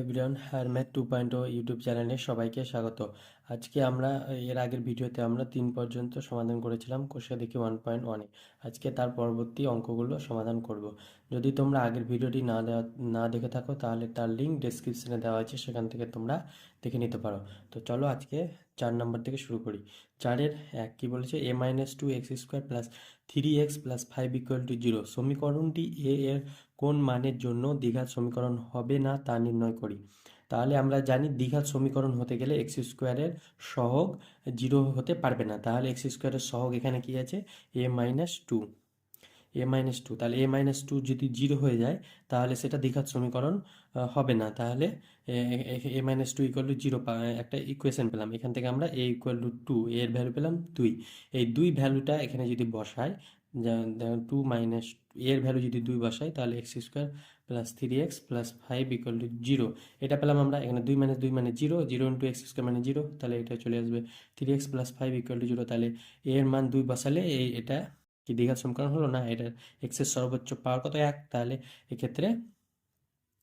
Everyone হ্যারম্যাথ two point ও YouTube চ্যানেলে সবাইকে স্বাগত। আজকে আমরা, এর আগের ভিডিওতে আমরা তিন পর্যন্ত সমাধান করেছিলাম কোষে দেখি ওয়ান পয়েন্ট ওয়ানে। আজকে তার পরবর্তী অঙ্কগুলো সমাধান করব। যদি তোমরা আগের ভিডিওটি না দেওয়া, না দেখে থাকো, তাহলে তার লিঙ্ক ডেসক্রিপশনে দেওয়া আছে, সেখান থেকে তোমরা দেখে নিতে পারো। তো চলো আজকে চার নম্বর থেকে শুরু করি। চারের এক কী বলেছে? A minus two X square plus three X plus five equal to zero সমীকরণটি এ এর কোন মানের জন্য দীঘার সমীকরণ হবে না তা নির্ণয় করি। তাহলে আমরা জানি দীঘার সমীকরণ হতে গেলে এক্স স্কোয়ারের সহগ জিরো হতে পারবে না। তাহলে এক্স স্কোয়ারের সহগ এখানে কি আছে? A minus two A minus two তাহলে এ মাইনাস টু যদি জিরো হয়ে যায়, তাহলে সেটা দ্বিঘাত সমীকরণ হবে না। তাহলে, A minus two equal to zero একটা ইকুয়েশন পেলাম। এখান থেকে আমরা এ ইকুয়াল টু টু এর ভ্যালু পেলাম দুই। এই দুই ভ্যালুটা এখানে যদি বসাই টু মাইনাস এর ভ্যালু যদি দুই বসাই, তাহলে X square plus three X plus five equal to zero এটা পেলাম আমরা এখানে দুই মাইনাস দুই মানে zero zero into X square মানে জিরো তাহলে এটা চলে আসবে three X plus five equal to zero তাহলে এর মান দুই বসালে, এই, এটা কি দ্বিঘাত সমীকরণ হলো না? এটা এক্সের সর্বোচ্চ পাওয়ার কত? এক। তাহলে এক্ষেত্রে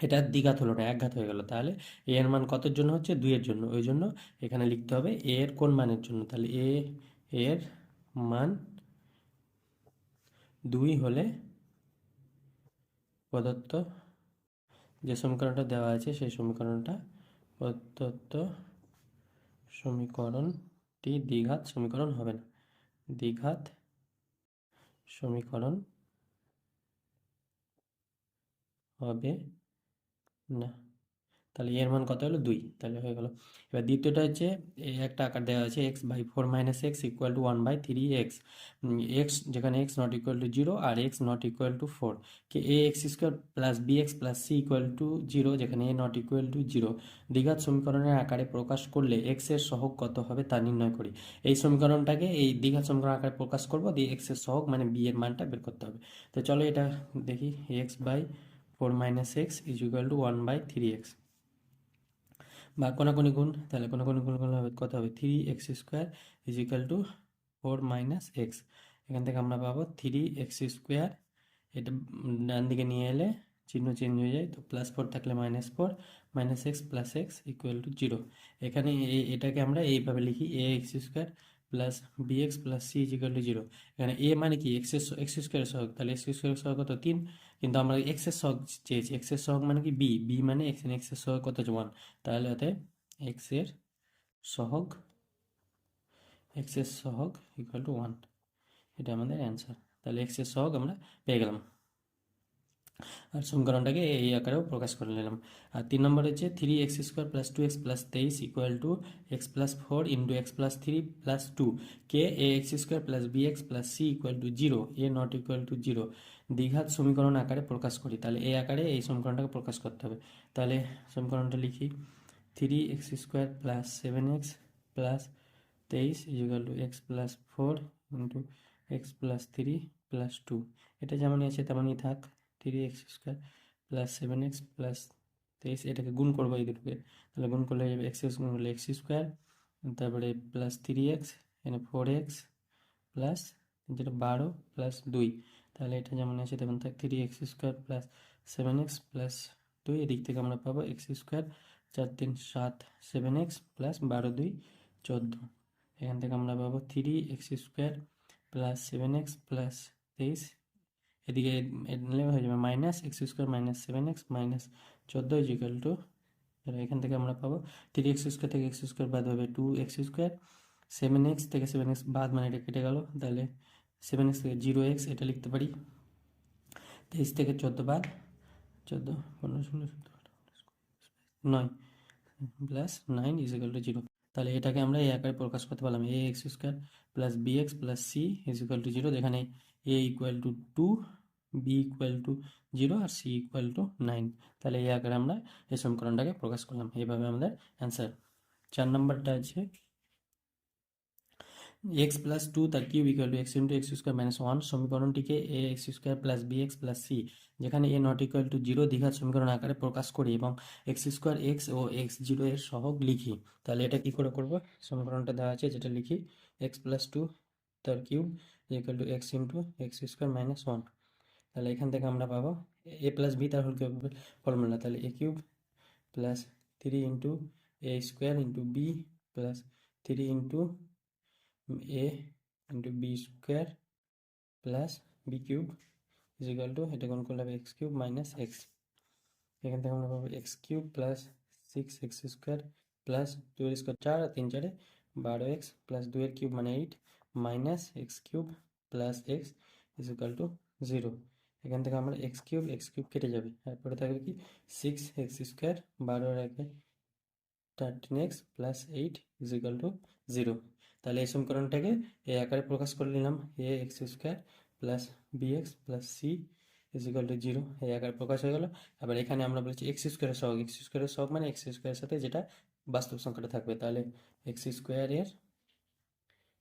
এটা দ্বিঘাত হলো না, একঘাত হয়ে গেল। তাহলে এ এর মান কতর জন্য হচ্ছে? দুইয়ের জন্য। ওই জন্য এখানে লিখতে হবে এ এর কোন মানের জন্য? তাহলে এ এর মান দুই হলে প্রদত্ত যে সমীকরণটা দেওয়া আছে, সেই সমীকরণটা প্রদত্ত সমীকরণটি দ্বিঘাত সমীকরণ হবে না। দ্বিঘাত সমীকরণ হবে না। তাহলে এর মান কত হলো? দুই। তাহলে হয়ে গেল। এবার দ্বিতীয়টা হচ্ছে একটা আকার দেওয়া আছে X by four minus X equal to one by three X X যেখানে X not equal to zero R X not equal to four K A X square plus B X plus C equal to zero যেখানে A not equal to zero দ্বিঘাত সমীকরণের আকারে প্রকাশ করলে এক্সের সহগ কত হবে তা নির্ণয় করি। এই সমীকরণটাকে, এই দ্বিঘাত সমীকরণ আকারে প্রকাশ করব, দিয়ে এক্সের সহগ মানে বি এর মানটা বের করতে হবে। তো চলো এটা দেখি X by four minus X is equal to one by three X বা কোনাকুনি গুণ, তাহলে কোনাকুনি গুণ করলে হবে কত হবে? Three X square is equal to four minus X এখান থেকে আমরা পাবো থ্রি এক্স স্কোয়ার এটা ডান দিকে নিয়ে এলে চিহ্ন চেঞ্জ হয়ে যায়, তো প্লাস ফোর থাকলে minus four minus X plus X equal to zero এখানে এটাকে আমরা এইভাবে লিখি A X square plus B X plus C equal to zero এখানে এ মানে কি? এক্স এক্স স্কোয়ার সহগ। তাহলে এক্স স্কোয়ার সহগ কত? তিন। কিন্তু আমরা এক্সের সহগ চেয়েছি। এক্সের সহগ মানে কি? বি বি মানে এক্স এক্সের সহগ কত? হচ্ছে ওয়ান তাহলে অতএব এক্সের সহগ এক্সের সহগ ইকুয়াল টু ওয়ান এটা আমাদের অ্যান্সার তাহলে এক্সের সহগ আমরা পেয়ে গেলাম। আর সমীকরণটাকে এই আকারেও প্রকাশ করে নিলাম। আর তিন নম্বর হচ্ছে three X square plus two X plus তেইশ equal to X plus four into X plus three plus two K A X square plus B X plus C equal to zero A not equal to zero দ্বিঘাত সমীকরণ আকারে প্রকাশ করি, তাহলে এই আকারে এই সমীকরণটাকে প্রকাশ করতে হবে। তাহলে সমীকরণটা লিখি three X square plus seven X plus তেইশ equal to X plus four into X plus three plus two এটা যেমনই আছে তেমনই থাক। Three X square plus seven X plus তেইশ এটাকে গুণ করব এই দুটোকে। তাহলে গুণ করলে যাবে এক্স এক্স গুণ করলে এক্স স্কোয়ার তারপরে প্লাস থ্রি এক্স এখানে ফোর এক্স প্লাস যেটা বারো প্লাস দুই। তাহলে এটা যেমন আছে তেমন থাক three X square plus seven X plus দুই, এদিক থেকে আমরা পাবো এক্স স্কোয়ার চার তিন সাত সেভেন এক্স প্লাস বারো দুই চোদ্দ। এখান থেকে আমরা পাবো three X square plus seven X plus তেইশ এদিকে নিলে হয়ে যাবে minus X square minus seven X minus চোদ্দ ইজিক্যাল টু এখান থেকে আমরা পাবো থ্রি এক্স স্কোয়ার থেকে এক্স স্কোয়ার বাদ হবে two X square seven X থেকে সেভেন এক্স বাদ মানে এটা কেটে গেল তাহলে সেভেন এক্স থেকে জিরো এক্স এটা লিখতে পারি তেইশ থেকে চোদ্দ বাদ চোদ্দ পনেরো কুড়ি, নয় plus nine is equal to zero তাহলে এটাকে আমরা এই আকারে প্রকাশ করতে পারলাম a x square plus b x plus c is equal to zero যেখানে a equal to two b equal to zero R C equal to nine তাহলে এই আকারে আমরা এই সমীকরণটাকে প্রকাশ করলাম, এইভাবে আমাদের অ্যান্সার চার নম্বরটা আছে এক্স প্লাস টু তার cube equal to x into x square minus one সমীকরণটিকে a x square plus b x plus c যেখানে a not equal to zero দ্বিঘাত সমীকরণ আকারে প্রকাশ করি এবং এক্স স্কোয়ার এক্স ও এক্স জিরো এর সহগ লিখি। তাহলে এটা কি করে করব? সমীকরণটা দেওয়া আছে, যেটা লিখি এক্স প্লাস টু তার cube equal to x into x square minus one তাহলে এখান থেকে আমরা পাবো এ প্লাস বি তার হোল ফর্মুলা তাহলে a cube plus three into a square into b plus three into a into b square plus b cube is equal to এটা কোন করলে হবে এক্স কিউব মাইনাস এক্স এখান থেকে আমরা পাবো x cube plus six x square plus দুয়ের square চার তিন চারে বারো এক্স প্লাস দুয়ের কিউব মানে eight minus x cube plus x is equal to zero এখান থেকে আমরা এক্স কিউব এক্স কিউব কেটে যাবে। তারপরে থাকবে কি? সিক্স এক্স স্কোয়ার বারো রাখবে thirteen x plus eight is equal to zero তাহলে এই সমীকরণটাকে এই আকারে প্রকাশ করে নিলাম। A x square plus b x plus c is equal to zero. এই আকারে প্রকাশ হয়ে গেল। আবার এখানে আমরা বলছি এক্স স্কোয়ারের সহগ। এক্স স্কোয়ারের সহগ মানে এক্স স্কোয়ারের সাথে যেটা বাস্তব সংখ্যাটা থাকবে। তাহলে এক্স স্কোয়ারের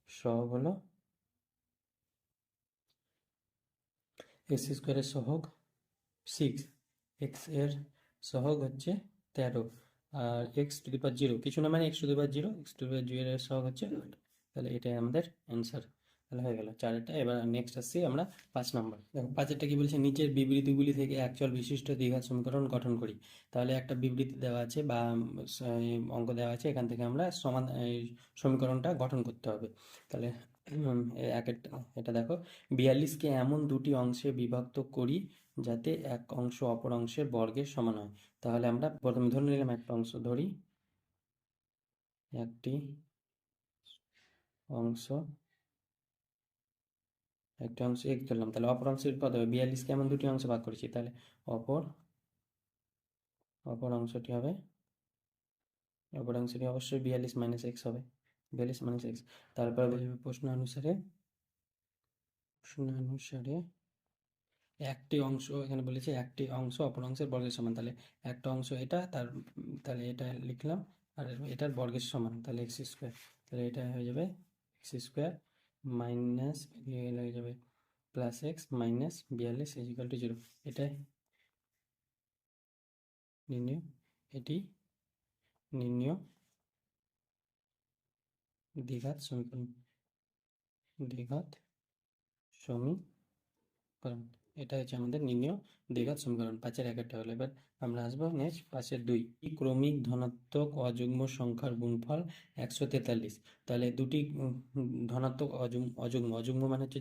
সহগ হলো এক্স স্কোয়ারের সহগ সিক্স। এক্সের সহগ হচ্ছে তেরো। আর x to the power zero. কিছু না মানে x to the power zero. X to the power zero এর সহগ হচ্ছে। তাহলে এটাই আমাদের অ্যান্সার তাহলে হয়ে গেল। চারটা এবার নেক্সট আসছি আমরা পাঁচ নম্বর দেখো, পাঁচেরটা কি বলছে? নিচের বিবৃতিগুলি থেকে অ্যাকচুয়াল বিশিষ্ট দ্বিঘাত সমীকরণ গঠন করি। তাহলে একটা বিবৃতি দেওয়া আছে বা অঙ্ক দেওয়া আছে, এখান থেকে আমরা সমান সমীকরণটা গঠন করতে হবে। তাহলে এক একটা এটা দেখো, বিয়াল্লিশকে এমন দুটি অংশে বিভক্ত করি যাতে এক অংশ অপর অংশের বর্গের সমান হয়। তাহলে আমরা প্রথমে ধরে নিলাম একটা অংশ ধরি। একটি অংশ। একটা অংশ এক ধরলাম, তাহলে অপর অংশের কত হবে বিয়াল্লিশকে এমন দুটি অংশ ভাগ করেছি, তাহলে অপর অপর অংশটি হবে, অপর অংশটি অবশ্যই বিয়াল্লিশ মাইনাস এক্স হবে, বিয়াল্লিশ মাইনাস এক্স তারপর বলবে প্রশ্ন অনুসারে প্রশ্ন অনুসারে একটি অংশ, এখানে বলেছে একটি অংশ অপর অংশের বর্গের সমান, তাহলে একটা অংশ এটা, তার, তাহলে এটা লিখলাম, আর এটার বর্গের সমান, তাহলে এক্স স্কোয়ার তাহলে এটা হয়ে যাবে এক্স স্কোয়ার মাইনাস হয়ে যাবে প্লাস এক্স মাইনাস বিয়াল্লিশ ইজিক্যাল টু জিরো। এটাই নির্ণয়, এটি নির্ণয় দ্বিঘাত সমীকরণ দ্বিঘাত সমীকরণ। এটা হচ্ছে আমাদের নির্ণয়। দ্বিঘাত সমীকরণ, পাঁচের এক একটা হলো এবার আমরা আসব নেক্সট পাঁচের দুই। ক্রমিক ধনাত্মক অযুগ্ম সংখ্যার গুণফল একশো তেতাল্লিশ? তাহলে দুটি ধনাত্মক অযুগ্ম অযুগ্ম মানে হচ্ছে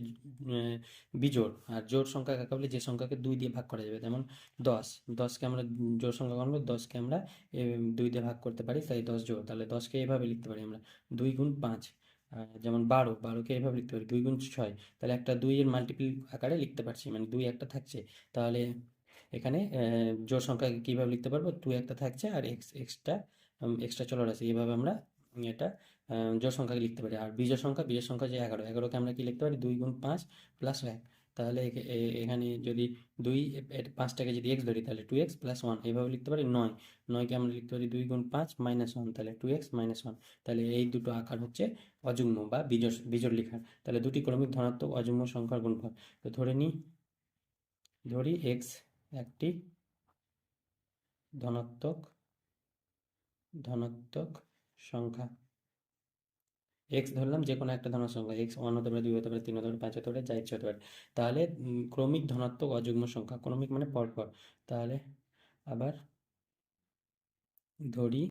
বিজোড়। আর জোড় সংখ্যা কাকে বলে? যে সংখ্যাকে দুই দিয়ে ভাগ করা যাবে। যেমন দশ। দশকে আমরা জোড় সংখ্যা গণবো দশকে আমরা দুই দিয়ে ভাগ করতে পারি, তাই দশ জোড়। তাহলে দশকে এভাবে লিখতে পারি আমরা। দুই গুণ পাঁচ। যেমন বারো, বারোকে এভাবে লিখতে পারি, দুই গুণ ছয়, তাহলে একটা দুইয়ের মাল্টিপল আকারে লিখতে পারছি মানে দুই একটা থাকছে, তাহলে এখানে জোড় সংখ্যা কীভাবে লিখতে পারব? দুই একটা থাকছে আর এক্স এক্সট্রা এক্সট্রা চলার আছে এইভাবে আমরা এটা জোড় সংখ্যাকে লিখতে পারি, আর বিজোড় সংখ্যা বিজোড় সংখ্যা যে এগারো, এগারোকে আমরা কি লিখতে পারি? দুই গুণ পাঁচ প্লাস এক। তাহলে এখানে যদি দুই পাঁচটাকে যদি এক্স ধরি, তাহলে টু এক্স প্লাস ওয়ান এইভাবে লিখতে পারি নয়। নয়কে আমরা লিখতে পারি দুই গুণ পাঁচ মাইনাস ওয়ান তাহলে টু এক্স মাইনাস ওয়ান তাহলে এই দুটো আকার হচ্ছে অযুগ্ম বা বিজোড় বিজোড় লেখার। তাহলে দুটি ক্রমিক ধনাত্মক অযুগ্ম সংখ্যার গুণফল। তো ধরে নিই ধরি এক্স একটি ধনাত্মক ধনাত্মক সংখ্যা। এক্স ধরলাম, যে কোনো একটা ধনাত্মক সংখ্যা এক্স ওয়ান হতে পারে, দুই হতে পারে, তিন হতে পারে, পাঁচ হতে পারে, যা ইচ্ছে হতে পারে। তাহলে ক্রমিক ধনাত্মক অযুগ্ম সংখ্যা, ক্রমিক মানে পরপর। তাহলে, আবার ধরি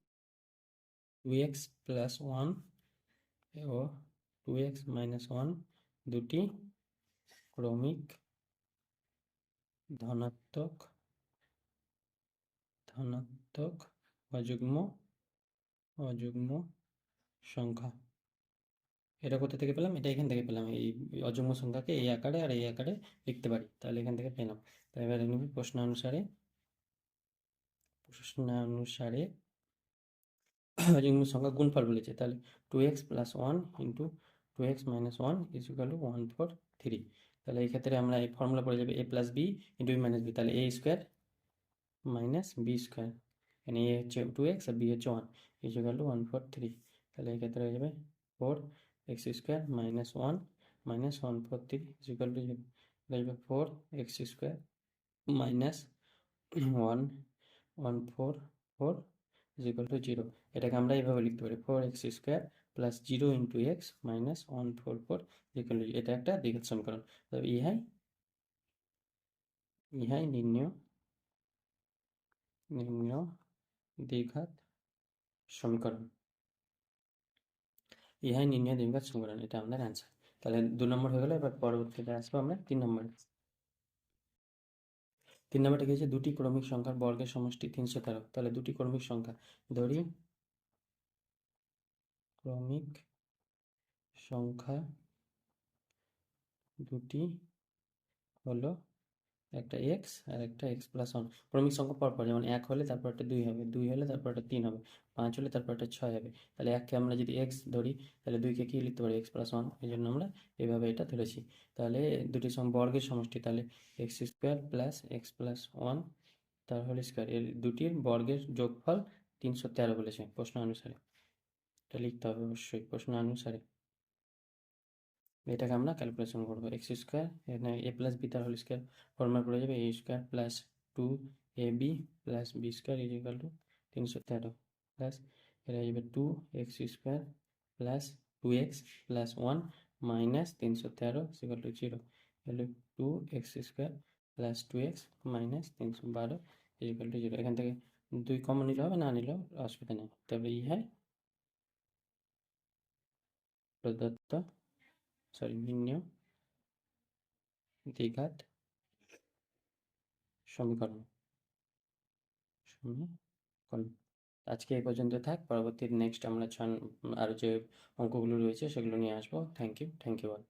টু এক্স প্লাস ওয়ান ও টু এক্স মাইনাস ওয়ান দুটি ক্রমিক ধনাত্মক ধনাত্মক অযুগ্ম অযুগ্ম সংখ্যা। এটা কোথা থেকে পেলাম? এটা এখান থেকে পেলাম। এই অযুগ্ম সংখ্যাকে এই আকারে আর এই আকারে লিখতে পারি। তাহলে এখান থেকে পেলাম। তাই এবারে নিবি প্রশ্ন অনুসারে প্রশ্ন অনুসারে অযুগ্ম সংখ্যা গুণফল বলেছে। তাহলে two x plus one into two x minus one is equal one four three তাহলে এই ক্ষেত্রে আমরা এই ফর্মুলা পড়ে যাবে a plus b into b minus b তাহলে a square minus b square এখানে এ হচ্ছে টু এক্স আর বি হচ্ছে one is equal one four three তাহলে এই ক্ষেত্রে হয়ে যাবে four x square minus one minus one four three is equal to zero হয়ে যাবে four x square minus one one four four is equal to zero এটাকে আমরা এইভাবে লিখতে পারি four x square plus zero into x minus one four four equal এটা একটা দ্বিঘাত সমীকরণ। তবে ইহাই ইহাই নির্ণয় নির্ণয় দ্বিঘাত সমীকরণ। ইহাই নির্ণয় দ্বিঘাত সমীকরণ এটা আমাদের অ্যান্সার তাহলে দু নম্বর হয়ে গেলো, এবার পরবর্তীতে আসব আমরা তিন নম্বরে। তিন নম্বরটা কি হচ্ছে দুটি ক্রমিক সংখ্যার বর্গের সমষ্টি তিনশো তেরো। তাহলে দুটি ক্রমিক সংখ্যা। ধরি। ক্রমিক সংখ্যা দুটি হলো একটা এক্স আর একটা এক্স প্লাস ওয়ান ক্রমিক সংখ্যা পরপর, যেমন এক হলে তারপর একটা দুই হবে, দুই হলে তারপর একটা তিন হবে, পাঁচ হলে তারপর একটা ছয় হবে। তাহলে এককে আমরা যদি এক্স ধরি, তাহলে দুইকে কী লিখতে পারি? এক্স প্লাস ওয়ান এই জন্য আমরা এইভাবে এটা ধরেছি। তাহলে দুটি সম বর্গের সমষ্টি, তাহলে x square plus x plus one তার হোল স্কোয়ার এর দুটির বর্গের যোগফল তিনশো তেরো বলেছে প্রশ্ন অনুসারে। এটা লিখতে হবে অবশ্যই প্রশ্ন অনুসারে। এটাকে আমরা ক্যালকুলেশন করব। এক্স স্কোয়ার এখানে এ প্লাস বি তার হোল স্কোয়ার ফর্মুলা পড়ে যাবে। A square plus two a b plus b square is equal to তিনশো তেরো। প্লাস এটা হয়ে যাবে two x square plus two x plus one minus তিনশো তেরো ইকাল টু জিরো হলো two x square plus two x minus তিনশো বারো ইকাল টু জিরো এখান থেকে দুই কমন নিলে হবে, না নিলেও অসুবিধা নেই। তবে ইহাই প্রদত্ত সরি ভিন্ন দ্বিঘাত সমীকরণ সমীকরণ আজকে এ পর্যন্ত থাক, পরবর্তী নেক্সট আমরা আরও যে অঙ্কগুলো রয়েছে সেগুলো নিয়ে আসব। Thank you thank you all